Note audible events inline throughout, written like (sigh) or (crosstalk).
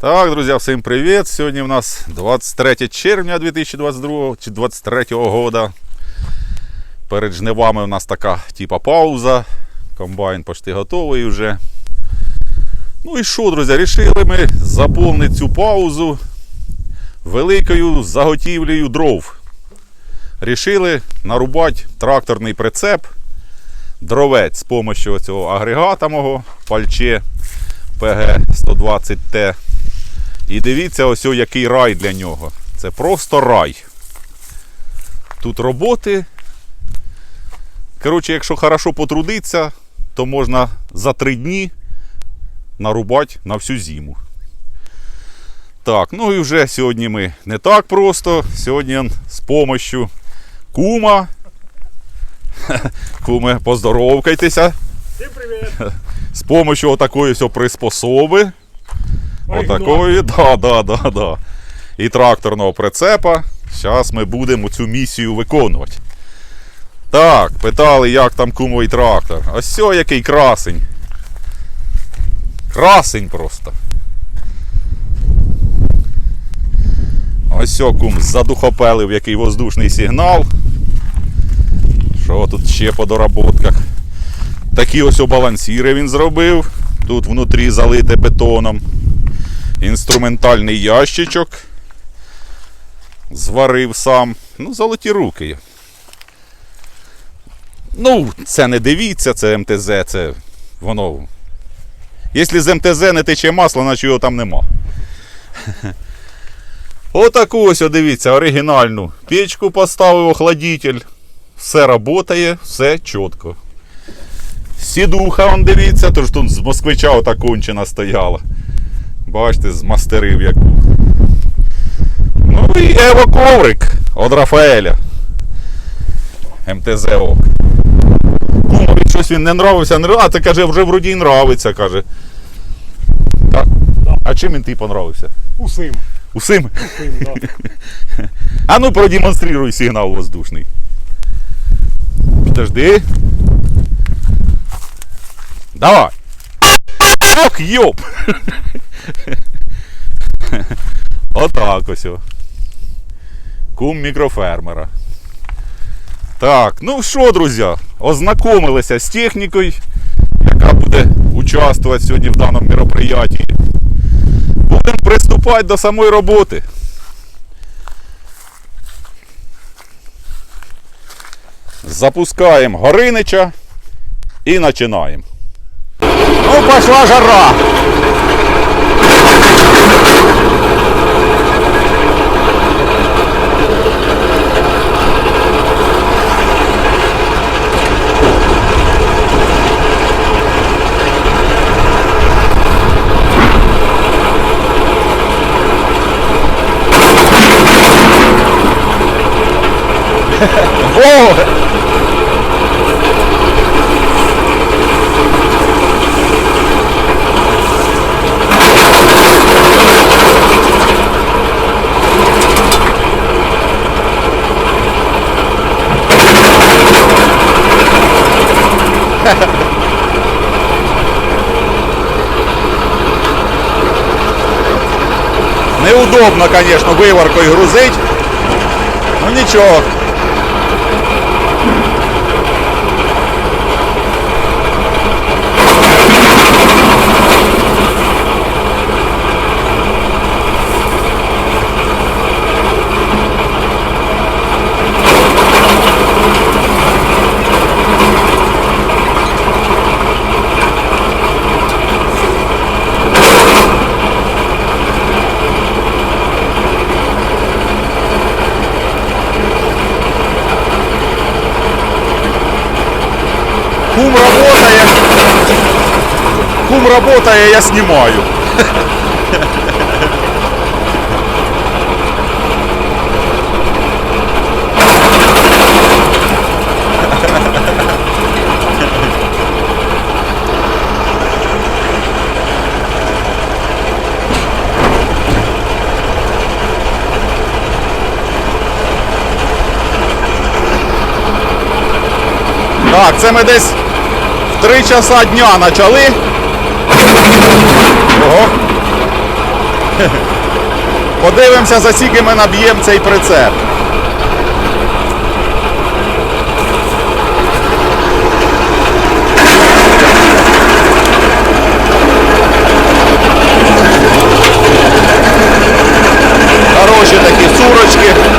Так, друзі, всім привіт! Сьогодні у нас 23 червня 2022 чи 23 года. Перед жнивами у нас така типа пауза. Комбайн почти готовий вже. Ну і що, друзі, рішили ми заповнити цю паузу великою заготівлею дров. Рішили нарубати тракторний прицеп, дровець з допомогою цього агрегата мого пальче ПГ-120Т. І дивіться, ось о, який рай для нього. Це просто рай. Тут роботи. Коротше, якщо хорошо потрудитися, то можна за три дні нарубати на всю зиму. Так, ну і вже сьогодні ми не так просто. Сьогодні з помощью кума. (laughs) Куме, поздоровкайтеся. Всім привіт! З помощью отакої ось приспособи. Отакої, да, да, да, да. І тракторного прицепа. Зараз ми будемо цю місію виконувати. Так, питали, як там кумовий трактор. Ось сьо який красень. Красень просто. Ось кум задухопелив який воздушний сигнал. Що тут ще по доработках? Такі ось балансіри він зробив. Тут внутрі залите бетоном. Інструментальний ящичок. Зварив сам. Ну, золоті руки. Ну, це не дивіться, це МТЗ, це воно. Якщо з МТЗ не тече масло, значить його там нема. (laughs) Отаку ось, дивіться, оригінальну печку поставив охладитель. Все працює, все чітко. Сідуха, он дивіться, тож тут з москвича ота кончена стояла. Бачите, змастерив яку. Ну і Ево коврик від Рафаеля. МТЗ ок. Кумові щось він не нравився, не а це каже, вже вроді й нравиться, каже. А, а чим він тобі понравився? Усим. Усім? Усим, да. (laughs) А ну продемонстрируй сигнал воздушний. Подожди. Давай. Ох, йоп. (laughs) (laughs) Отак ось. Кум мікрофермера. Так, ну що, друзі, ознакомилися з технікою, яка буде участвувати сьогодні в даному мероприятии. Будемо приступати до самої роботи. Запускаємо Горинича і починаємо. Ну, пошла жара. О! Неудобно, конечно, виваркою грузить. Ну нічого. Кум работает. Кум работает, я снимаю. Так, це ми десь в 3 часа дня почали. Ого. Подивимося, за скільки ми наб'ємо цей прицеп. Хороші такі сурочки.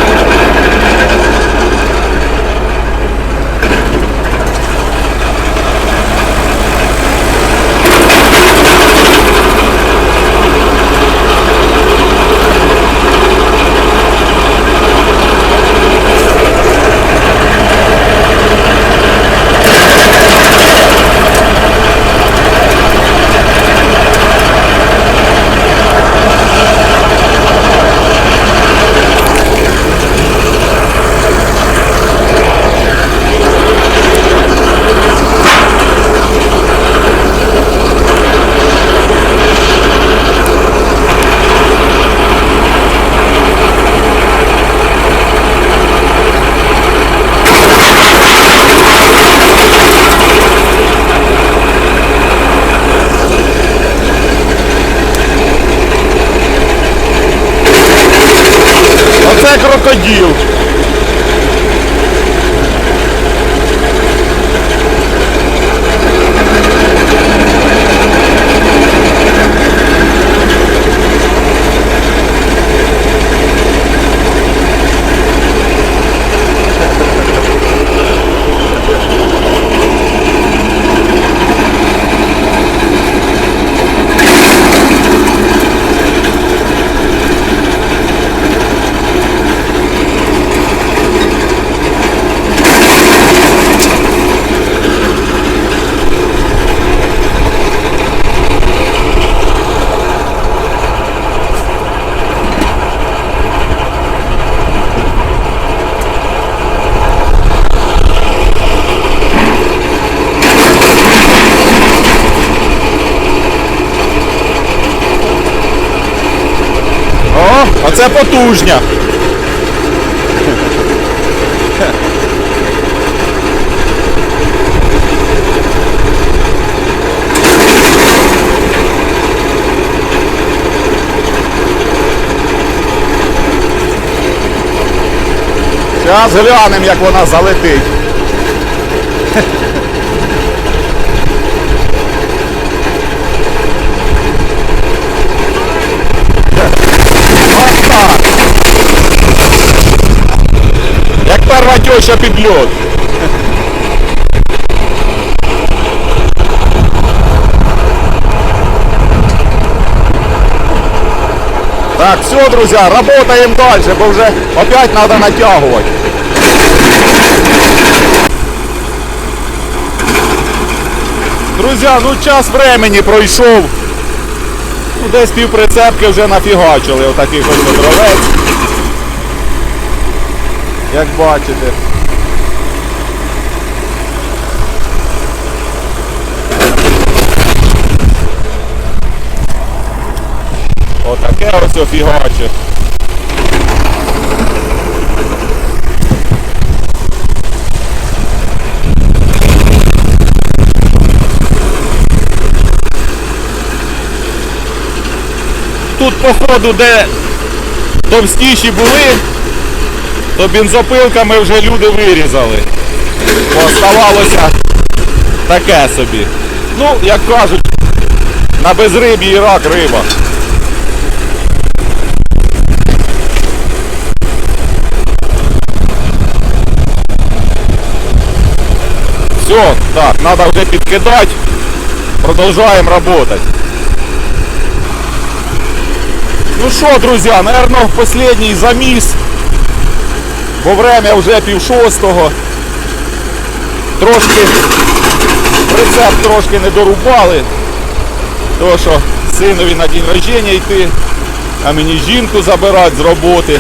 О, оце потужня. Зараз глянемо, як вона залетить. Отак. Як перша теща під льот. Так, все, друзья, работаем дальше, бо вже опять надо натягивать. Друзья, ну час времени пройшов. Ну, десь півприцепки вже нафігачили, отаких ось дровець. Як бачите. Отаке ось офігаче. Тут, походу, де товстіші були, то бензопилками вже люди вирізали. Оставалося таке собі. Ну, як кажуть, на безрибі і рак риба. Все, так, надо вже підкидати. Продовжуємо работать. Ну що, друзі, наверное, последній заміс. Бо время вже пів шостого. Трошки прицеп трошки не дорубали. Тому що синові на день рождення йти, а мені жінку забирати з роботи.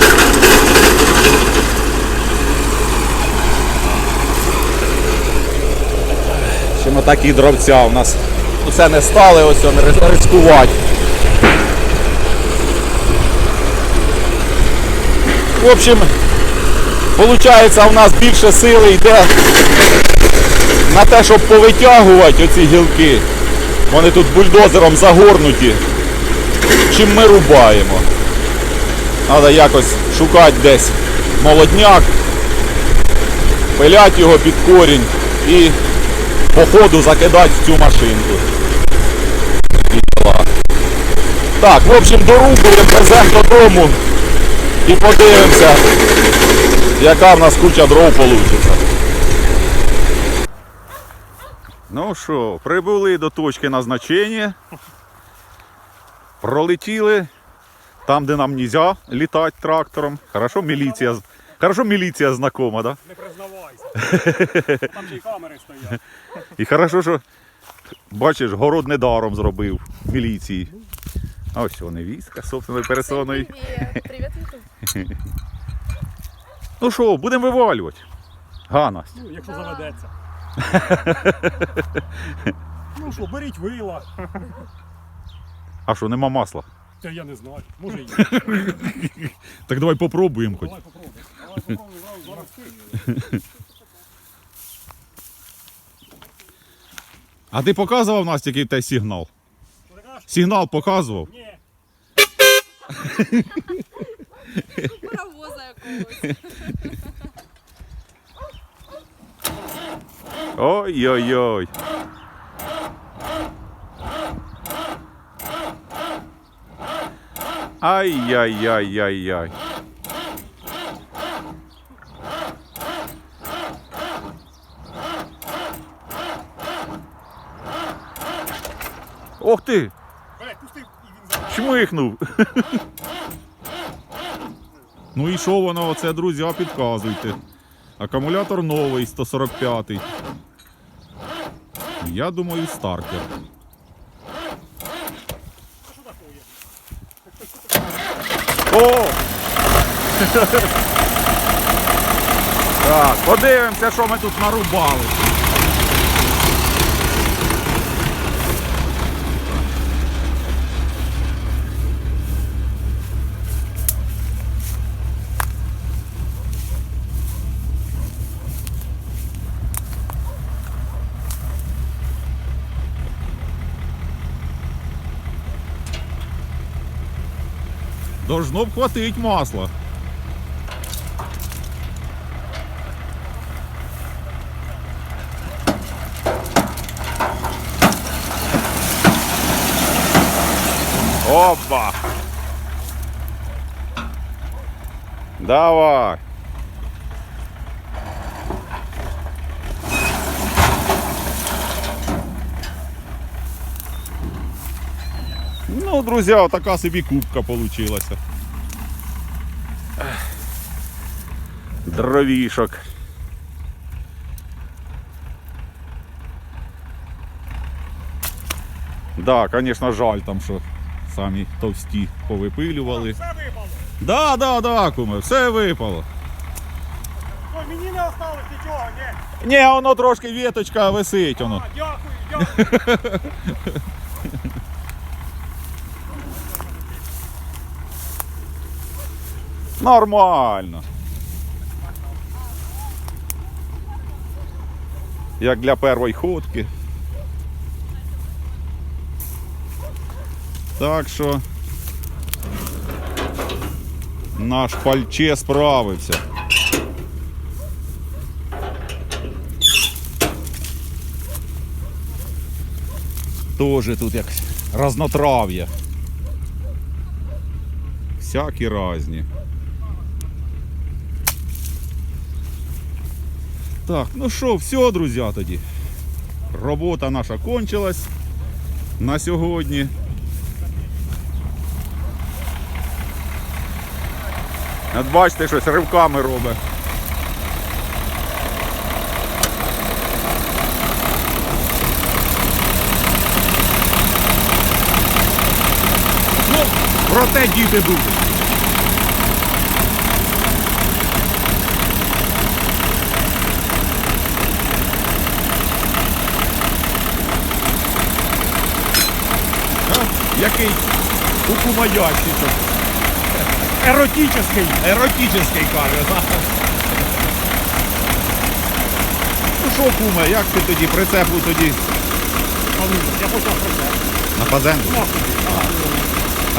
Ми такі дровця у нас. Усе не стали ось он рискувати. В общем, Получається, у нас більше сили йде на те, щоб повитягувати оці гілки. Вони тут бульдозером загорнуті. общем, ми рубаємо. Треба якось шукати десь молодняк, пилять його під корінь і по ходу закидати в цю машинку. Так, в общем, дорубуємо, веземо додому і подивимося, яка в нас куча дров вийде. Ну що, прибули до точки назначення. Пролетіли там, де нам нельзя літати трактором. Хорошо, міліція. Хорошо, міліція знакома, да? Не признавайся. (laughs) Там ще й камери стоять. І хорошо, що бачиш, город недаром зробив міліції. А ось вони війська, собственною персоною. Привет. Привет, Ютуб. Ну що, будемо вивалювати. Га, Настя. Ну, якщо заведеться. (laughs) Ну що, беріть вила. А що, нема масла? Та я не знаю. Може і. є. (laughs) Так давай попробуємо хоч. Давай попробуй. Давай попробуй зразу зараз. А ти показував Насті, який тебе сигнал? Сигнал показував? Ні. (laughs) Ой-ой-ой. Ай-яй-яй-яй-яй. Ох ти! Зараз. Чмихнув. Ну і що воно, оце, друзі, а підказуйте. Акумулятор новий, 145. Я думаю, стартер. О! (laughs) Так, подивимося, що ми тут нарубали. Должно б хватить масла. Опа! Давай! Ну, друзі, така собі кубка получилася. Дровішок. Да, звісно, жаль там, що самі товсті повипилювали. Все випало. Да, да, да, куме, все випало. Ой, мені не осталось нічого, ні. Ні, воно трошки віточка висить, воно. А, дякую, дякую. (laughs) Нормально. Як для першої ходки. Так що наш пальче справився. Тоже тут як разнотрав'я. Всякі різні. Так, ну що, все, друзі, тоді. Робота наша кончилась на сьогодні. От бачите, щось ривками робить. Ну, проте діти будуть. А? Який кукумаящичок. Еротичний. Еротичний каже, так? Ну що, куме, як ти тоді прицепу тоді ну, Я почав про це. на фазенду?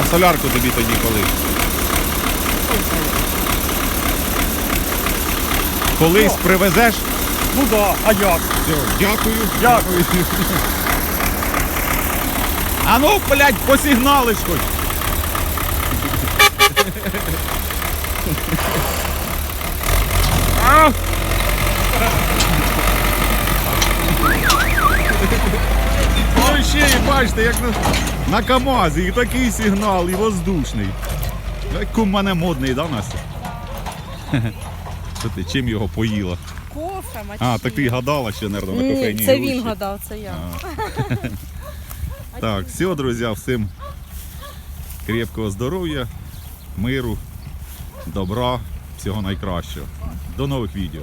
А солярку тобі тоді коли? Колись привезеш? Ну да, а як? Все, дякую. Дякую. (laughs) А ну, блядь, посигналиш хоч. А! Ой, ще і бачите, як на, на КАМАЗі, і такий сигнал, і воздушний. Як кум мене модний, да, Настя? Що ти, чим його поїла? Кофе, мочи. А, так ти гадала ще, мабуть, на Ні, кофейній це він гадав, це я. (laughs) Так, все, друзі, всім крепкого здоров'я, миру, добра, всього найкращого. До нових відео.